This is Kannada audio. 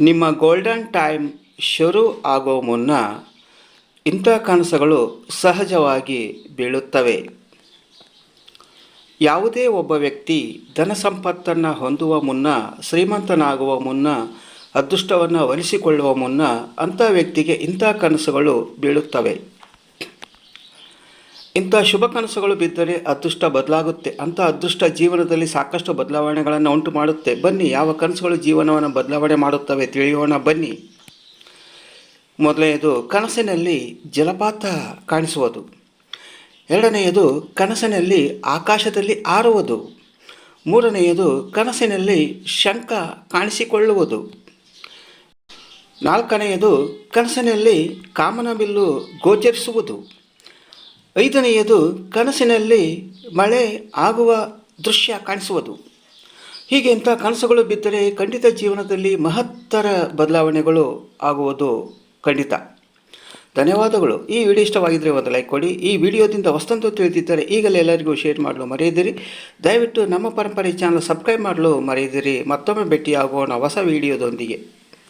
ನಿಮ್ಮ ಗೋಲ್ಡನ್ ಟೈಮ್ ಶುರು ಆಗೋ ಮುನ್ನ ಇಂಥ ಕನಸುಗಳು ಸಹಜವಾಗಿ ಬೀಳುತ್ತವೆ. ಯಾವುದೇ ಒಬ್ಬ ವ್ಯಕ್ತಿ ಧನ ಸಂಪತ್ತನ್ನು ಹೊಂದುವ ಮುನ್ನ, ಶ್ರೀಮಂತನಾಗುವ ಮುನ್ನ, ಅದೃಷ್ಟವನ್ನು ಒಲಿಸಿಕೊಳ್ಳುವ ಮುನ್ನ ಅಂಥ ವ್ಯಕ್ತಿಗೆ ಇಂಥ ಕನಸುಗಳು ಬೀಳುತ್ತವೆ. ಇಂಥ ಶುಭ ಕನಸುಗಳು ಬಿದ್ದರೆ ಅದೃಷ್ಟ ಬದಲಾಗುತ್ತೆ. ಅಂಥ ಅದೃಷ್ಟ ಜೀವನದಲ್ಲಿ ಸಾಕಷ್ಟು ಬದಲಾವಣೆಗಳನ್ನು ಉಂಟು ಮಾಡುತ್ತೆ. ಬನ್ನಿ, ಯಾವ ಕನಸುಗಳು ಜೀವನವನ್ನು ಬದಲಾವಣೆ ಮಾಡುತ್ತವೆ ತಿಳಿಯೋಣ ಬನ್ನಿ. ಮೊದಲನೆಯದು, ಕನಸಿನಲ್ಲಿ ಜಲಪಾತ ಕಾಣಿಸುವುದು. ಎರಡನೆಯದು, ಕನಸಿನಲ್ಲಿ ಆಕಾಶದಲ್ಲಿ ಆರುವುದು. ಮೂರನೆಯದು, ಕನಸಿನಲ್ಲಿ ಶಂಖ ಕಾಣಿಸಿಕೊಳ್ಳುವುದು. ನಾಲ್ಕನೆಯದು, ಕನಸಿನಲ್ಲಿ ಕಾಮನಬಿಲ್ಲು ಗೋಚರಿಸುವುದು. ಐದನೆಯದು ಕನಸಿನಲ್ಲಿ ಮಳೆ ಆಗುವ ದೃಶ್ಯ ಕಾಣಿಸುವುದು. ಹೀಗೆ ಇಂಥ ಕನಸುಗಳು ಬಿದ್ದರೆ ಖಂಡಿತ ಜೀವನದಲ್ಲಿ ಮಹತ್ತರ ಬದಲಾವಣೆಗಳು ಆಗುವುದು ಖಂಡಿತ. ಧನ್ಯವಾದಗಳು. ಈ ವಿಡಿಯೋ ಇಷ್ಟವಾಗಿದ್ದರೆ ಒಂದು ಲೈಕ್ ಕೊಡಿ. ಈ ವಿಡಿಯೋದಿಂದ ವಸ್ತಂತು ತಿಳಿದಿದ್ದರೆ ಈಗಲೇ ಎಲ್ಲರಿಗೂ ಶೇರ್ ಮಾಡಲು ಮರೆಯದಿರಿ. ದಯವಿಟ್ಟು ನಮ್ಮ ಪರಂಪರೆ ಚಾನಲ್ ಸಬ್ಸ್ಕ್ರೈಬ್ ಮಾಡಲು ಮರೆಯದಿರಿ. ಮತ್ತೊಮ್ಮೆ ಭೇಟಿಯಾಗೋಣ ಹೊಸ ವಿಡಿಯೋದೊಂದಿಗೆ.